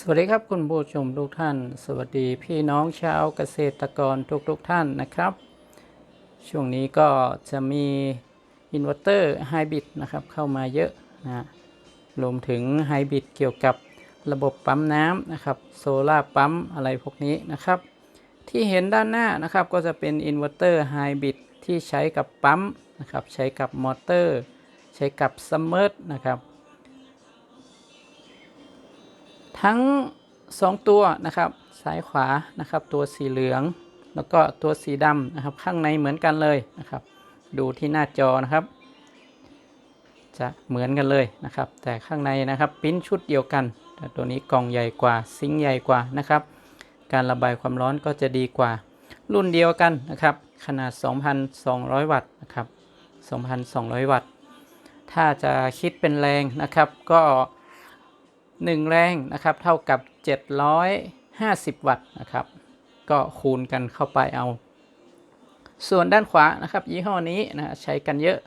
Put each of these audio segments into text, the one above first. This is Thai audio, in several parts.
สวัสดีครับคุณผู้ชมทุกท่าน สวัสดีพี่น้องชาวเกษตรกรทุกๆทท่านนะครับ ช่วงนี้ก็จะมีอินเวอร์เตอร์ไฮบริดนะครับเข้ามาเยอะนะรวมถึงไฮบริดเกี่ยวกับระบบปั๊มน้ำนะครับโซลาปั๊มอะไรพวกนี้นะครับ ที่เห็นด้านหน้านะครับก็จะเป็นอินเวอร์เตอร์ไฮบริดที่ใช้กับปั๊มนะครับใช้กับมอเตอร์ ใช้กับซัมเมอร์นะครับ ทั้ง 2 ตัวนะครับซ้ายขวานะครับ ตัวสีเหลือง แล้วก็ตัวสีดำนะครับ ข้างในเหมือนกันเลยนะครับ ดูที่หน้าจอนะครับ จะเหมือนกันเลยนะครับ แต่ข้างในนะครับปิ้นชุดเดียวกันแต่ตัวนี้กล่องใหญ่กว่าซิงใหญ่กว่านะครับ การระบายความร้อนก็จะดีกว่า รุ่นเดียวกันนะครับ ขนาด 2,200 วัตต์นะครับ 2,200 วัตต์ ถ้าจะคิดเป็นแรงนะครับ ก็ 1 แรงนะครับเท่ากับ 750 วัตต์นะครับ ก็คูณกันเข้าไปเอา ส่วนด้านขวานะครับ ยี่ห้อนี้นะใช้กันเยอะ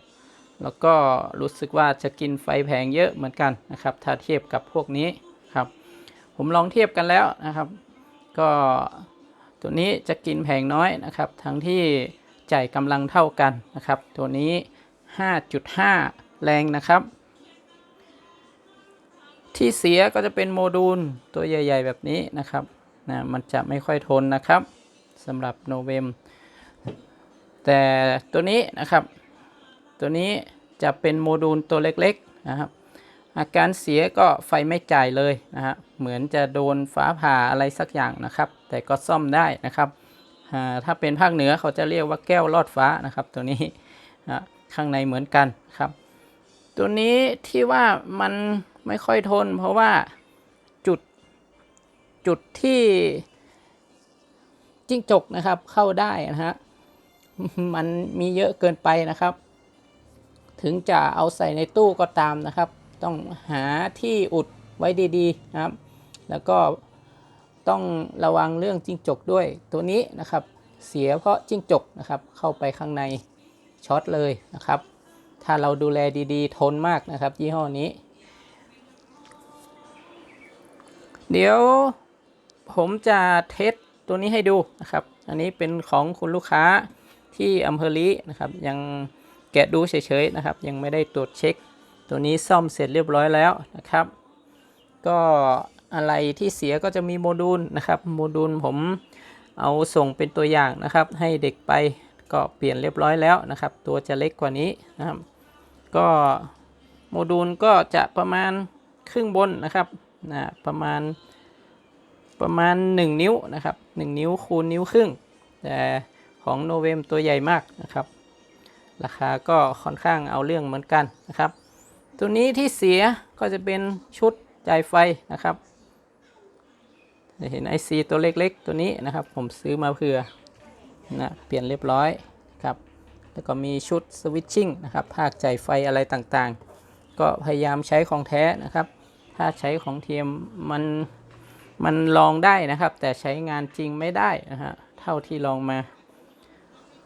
แล้วก็รู้สึกว่าจะกินไฟแพงเยอะเหมือนกันนะครับ ถ้าเทียบกับพวกนี้ครับ ผมลองเทียบกันแล้วนะครับ ก็ตัวนี้จะกินแพงน้อยนะครับ ทั้งที่จ่ายกำลังเท่ากันนะครับ ตัวนี้ 5.5 แรงนะครับ ที่เสียก็จะเป็นโมดูลตัวใหญ่ ๆ แบบนี้นะครับนะมันจะไม่ค่อยทนนะครับสำหรับโนเวมแต่ตัวนี้นะครับ ตัวนี้จะเป็นโมดูลตัวเล็กๆนะครับ อาการเสียก็ไฟไม่จ่ายเลยนะฮะเหมือนจะโดนฟ้าผ่าอะไรสักอย่างนะครับ แต่ก็ซ่อมได้นะครับถ้าเป็นภาคเหนือเขาจะเรียกว่าแก้วลอดฟ้านะครับ ตัวนี้ข้างในเหมือนกันครับ ตัวนี้ที่ว่ามัน ไม่ค่อยทน เพราะว่าจุดจุดที่จิ้งจกนะครับเข้าได้นะฮะมันมีเยอะเกินไปนะครับ ถึงจะเอาใส่ในตู้ก็ตามนะครับ ต้องหาที่อุดไว้ดีๆนะครับ แล้วก็ต้องระวังเรื่องจิ้งจกด้วยตัวนี้นะครับ เสียเพราะจิ้งจกนะครับ เข้าไปข้างในช็อตเลยนะครับ ถ้าเราดูแลดีๆ ทนมากนะครับ ยี่ห้อนี้ เดี๋ยวผมจะเทสตัวนี้ให้ดูนะครับ อันนี้เป็นของคุณลูกค้าที่อำเภอลีนะครับ ยังแกะดูเฉยๆนะครับ ยังไม่ได้ตรวจเช็ค ตัวนี้ซ่อมเสร็จเรียบร้อยแล้วนะครับ ก็อะไรที่เสียก็จะมีโมดูลนะครับโมดูลผมเอาส่งเป็นตัวอย่างนะครับ ให้เด็กไปก็เปลี่ยนเรียบร้อยแล้วนะครับ ตัวจะเล็กกว่านี้นะครับ ก็โมดูลก็จะประมาณครึ่งบนนะครับ นะประมาณประมาณ 1 นิ้วนะครับ 1 นิ้วคูณนิ้วครึ่ง แต่ของโนเวมตัวใหญ่มากนะครับ ราคาก็ค่อนข้างเอาเรื่องเหมือนกันนะครับ ตัวนี้ที่เสียก็จะเป็นชุดจ่ายไฟนะครับจะเห็น IC ตัวเล็กๆ ตัวนี้นะครับ ผมซื้อมาเพื่อนะเปลี่ยนเรียบร้อยครับ แล้วก็มีชุดสวิตชิ่งนะครับ ภาคจ่ายไฟอะไรต่างๆ ก็พยายามใช้ของแท้นะครับ ถ้าใช้ของเทียมมันมันลองได้นะครับ แต่ใช้งานจริงไม่ได้นะฮะเท่าที่ลองมา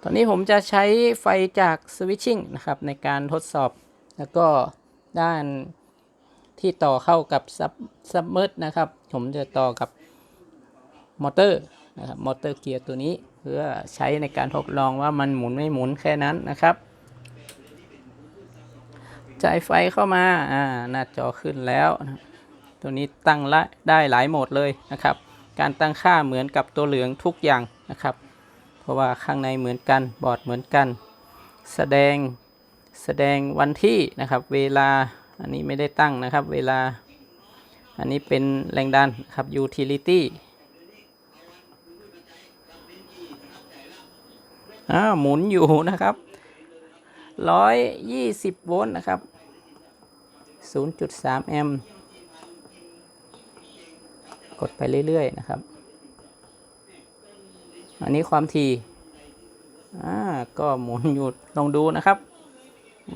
ตอนนี้ผมจะใช้ไฟจากสวิตชิ่งนะครับในการทดสอบ แล้วก็ด้านที่ต่อเข้ากับซับซับเมอร์นะครับ ผมจะต่อกับมอเตอร์นะครับมอเตอร์เกียร์ตัวนี้ เพื่อใช้ในการทดลองว่ามันหมุนไม่หมุนแค่นั้นนะครับ จ่ายไฟเข้ามาอ่าหน้าจอขึ้นแล้ว ตัวนี้ตั้งละได้หลายโหมดเลยนะครับ การตั้งค่าเหมือนกับตัวเหลืองทุกอย่างนะครับ เพราะว่าข้างในเหมือนกันบอร์ดเหมือนกัน แสดงแสดงวันที่นะครับ เวลาอันนี้ไม่ได้ตั้งนะครับ เวลา อันนี้เป็นแรงดันครับ utility อ้าหมุนอยู่นะครับ 120 โวลต์นะครับ 0.3 แอมป์กดไปเรื่อยๆนะครับ อันนี้ความถี่อ่าก็หมุนอยู่ลองดูนะครับ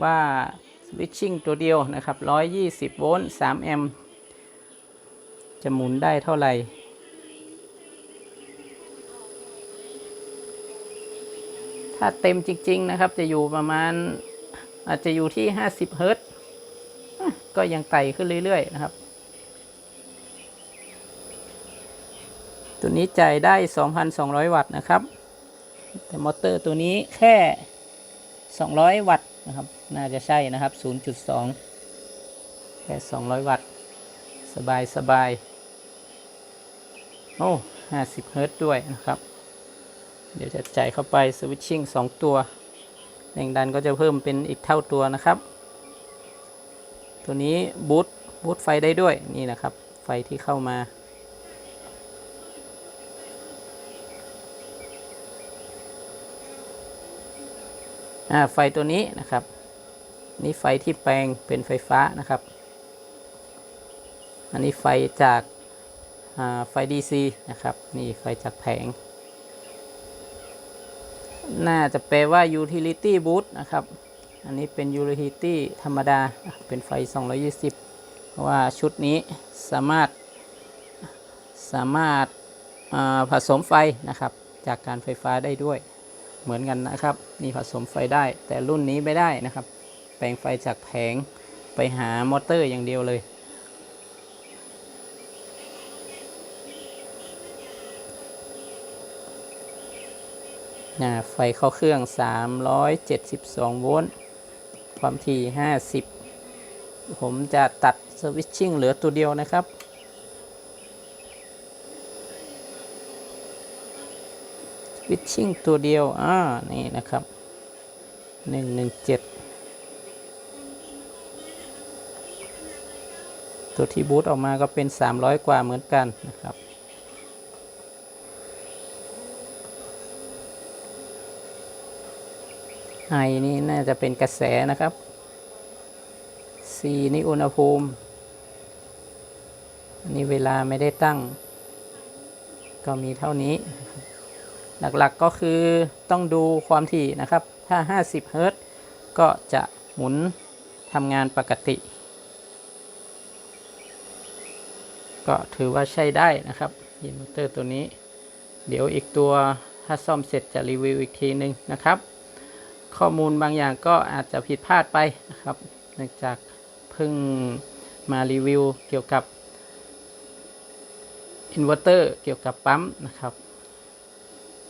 ว่าสวิตชิ่งตัวเดียวนะครับ 120 โวลต์ 3 แอมป์จะหมุนได้เท่าไหร่ถ้าเต็มจริง ๆ นะครับ จะอยู่ประมาณอาจจะอยู่ที่ 50 เฮิรตซ์ ก็ยังไต่ขึ้นเรื่อยๆนะครับ ตัวนี้จ่ายได้ 2,200 วัตต์นะครับ แต่มอเตอร์ตัวนี้แค่ 200 วัตต์นะครับ น่าจะใช่นะครับ 0.2 แค่ 200 วัตต์ สบายสบายโอ้50 เฮิรต์ด้วยนะครับ เดี๋ยวจะจ่ายเข้าไปสวิตชิ่ง2 ตัวแรงดันก็จะเพิ่มเป็นอีกเท่าตัวนะครับ ตัวนี้บูตบูตไฟได้ด้วยนี่นะครับ ไฟที่เข้ามา อ่าไฟตัวนี้นะครับ นี่ไฟที่แปลงเป็นไฟฟ้านะครับ อันนี้ไฟจากอ่าไฟ DC นะครับ นี่ไฟจากแผง น่าจะแปลว่า utility boot นะครับ อันนี้เป็น utility ธรรมดาเป็นไฟ 220 เพราะว่าชุดนี้สามารถสามารถผสมไฟนะครับ จากการไฟฟ้าได้ด้วยเหมือนกันนะครับนี่ผสมไฟได้ แต่รุ่นนี้ไม่ได้นะครับ แปลงไฟจากแผงไปหามอเตอร์อย่างเดียวเลยนะไฟเข้าเครื่อง 372 โวลต์ ความถี่ 50 ผมจะตัดสวิตชิ่งเหลือตัวเดียวนะครับ สวิตชิ่งตัวเดียว อ่า นี่นะครับ 117ตัวที่บูตออกมาก็เป็น 300 กว่าเหมือนกันนะครับ ไอนี่น่าจะเป็นกระแสนะครับ C นี่อุณหภูมิอันนี้เวลาไม่ได้ตั้ง ก็มีเท่านี้ หลักๆก็คือต้องดูความถี่นะครับ ถ้า 50 เฮิรตซ์ก็จะหมุนทำงานปกติ ก็ถือว่าใช้ได้นะครับอินเวอร์เตอร์ตัวนี้ เดี๋ยวอีกตัวถ้าซ่อมเสร็จจะรีวิวอีกทีหนึ่งนะครับ ข้อมูลบางอย่างก็อาจจะผิดพลาดไปนะครับเนื่องจากเพิ่งมารีวิวเกี่ยวกับอินเวอร์เตอร์เกี่ยวกับปั๊มนะครับ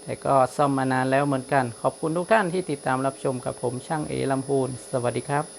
แต่ก็ซ่อมมานานแล้วเหมือนกัน ขอบคุณทุกท่านที่ติดตามรับชมกับผมช่างเอลำพูน สวัสดีครับ